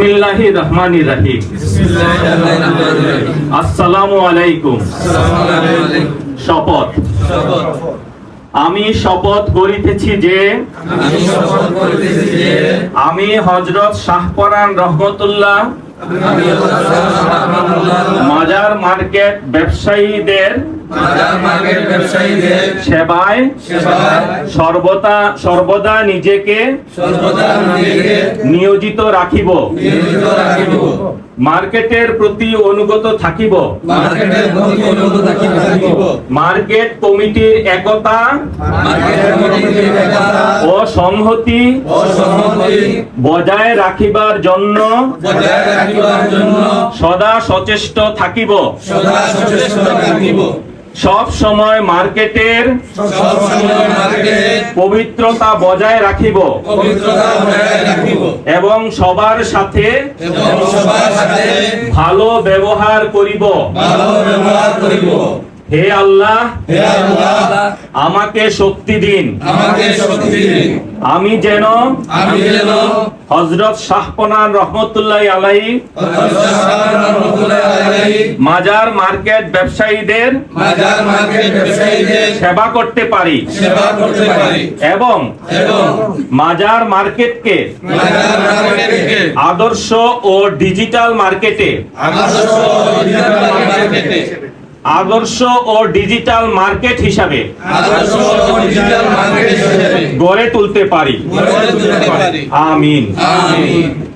বিসমিল্লাহি রহমানির রহিম। আসসালামু আলাইকুম। শপথ। আমি শপথ করিতেছি যে আমি হজরত শাহপরান রহমতুল্লাহ মাজার মার্কেট ব্যবসায়ীদের বাজার মার্কেট ব্যবসায়ীদের সেবায় সর্বদা সর্বদা নিজেকে নিয়োজিত রাখিব। মার্কেটের প্রতি অনুগত থাকিব। মার্কেটের প্রতি অনুগত থাকিব। মার্কেট কমিটির একতা মার্কেটের কমিটির একতা ও সংহতি বজায় রাখিবার জন্য সদা সচেষ্ট থাকিব। সব সময় মার্কেটের পবিত্রতা বজায় রাখিব। এবং সবার সাথে ভালো ব্যবহার করিব। হে আল্লাহ হে আল্লাহ আমাকে শক্তি দিন। আমাকে শক্তি দিন। আমি যেন আমি যেন হজরত শাহপনান রহমতুল্লাহ আলাই আলাই মাজার মার্কেট ব্যবসায়ীদের বাজার মার্কেট ব্যবসায়ীদের সেবা করতে পারি। সেবা করতে পারি। এবং এবং মাজার মার্কেটকে বাজার মার্কেটকে আদর্শ ও ডিজিটাল মার্কেটে আদর্শ ও ডিজিটাল মার্কেটে আদর্শ ও ডিজিটাল মার্কেট হিসাবে গড়ে তুলতে পারি। গড়ে তুলতে পারি। আমিন। আমিন।